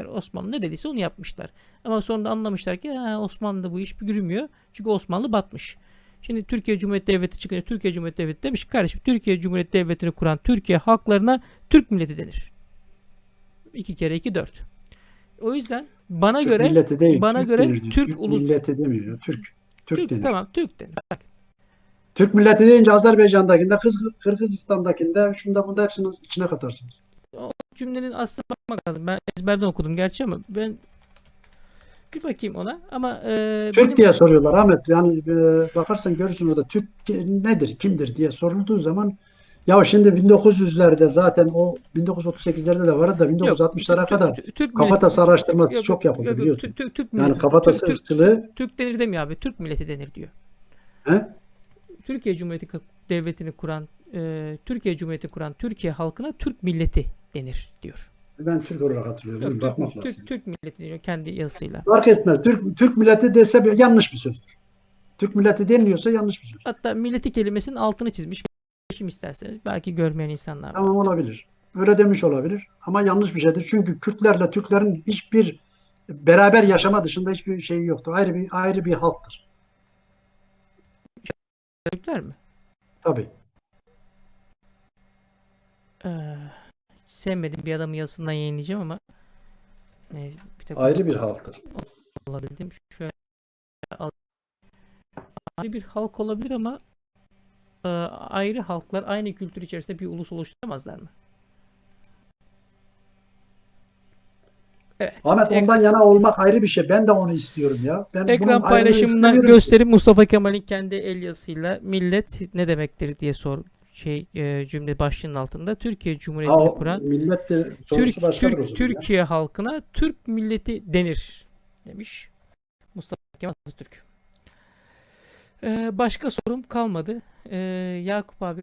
Osmanlı ne dediyse onu yapmışlar. Ama sonra da anlamışlar ki Osmanlı'da bu iş yürümüyor. Çünkü Osmanlı batmış. Şimdi Türkiye Cumhuriyeti Devleti çıkınca Türkiye Cumhuriyeti Devleti demiş ki, kardeşim Türkiye Cumhuriyeti Devleti'ni kuran Türkiye halklarına Türk milleti denir. İki kere iki dört. O yüzden bana Türk göre milleti değil. bana Türk göre denir. Türk Türk ulus- milleti demiyor. Türk. Türk, Türk, denir. tamam Türk denir. Bak, Türk milleti deyince Azerbaycan'dakinde, Kız, Kırgızistan'dakinde, şunda bunda hepsini içine katarsınız. Cümlenin aslına bakmak lazım. Ben ezberden okudum gerçi ama ben bir bakayım ona. Ama e, Türk benim diye soruyorlar Ahmet. Yani e, bakarsan görürsün orada Türk nedir, kimdir diye sorulduğu zaman ya şimdi 1900'lerde zaten o 1938'lerde de vardı da 1960'lara Türk- kadar Türk- Türk kafatası araştırması Yok, çok yapıldı yok, biliyorsun. Türk, Türk, Türk Yani kafatası Türk, ırkçılığı Türk denir demiyor abi. Türk milleti denir diyor. he? Türkiye Cumhuriyeti devletini kuran e, Türkiye Cumhuriyeti kuran Türkiye halkına Türk milleti denir diyor. Ben Türk olarak hatırlıyorum. Türk, Bakmak Türk, lazım. Türk milleti diyor kendi yazısıyla. Fark etmez. Türk, Türk milleti dese bir- yanlış bir sözdür. Türk milleti deniliyorsa yanlış bir söz. Hatta milleti kelimesinin altını çizmiş. Kim isterseniz belki görmeyen insanlar var. Tamam olabilir. Öyle demiş olabilir. Ama yanlış bir şeydir. Çünkü Kürtlerle Türklerin hiçbir beraber yaşama dışında hiçbir şeyi yoktur. Ayrı bir ayrı bir halktır. Türkler mi? Tabii. Ee, sevmediğim bir adamın yazısından yayınlayacağım ama ne, bir tek Ayrı bir halktır. olabildim. Şöyle ayrı bir halk olabilir ama e, ayrı halklar aynı kültür içerisinde bir ulus oluşturamazlar mı? Evet. Ahmet Ek- ondan yana olmak ayrı bir şey. Ben de onu istiyorum ya. Ben ekran paylaşımından gösterip Mustafa Kemal'in kendi el yazısıyla millet ne demektir diye sor şey e, cümle başlığının altında Türkiye Ha, Cumhuriyeti'ni o kuran millet de Türk, Türk, zaman ya. Türkiye halkına Türk milleti denir demiş Mustafa Kemal Atatürk. Ee, başka sorum kalmadı. Ee, Yakup abi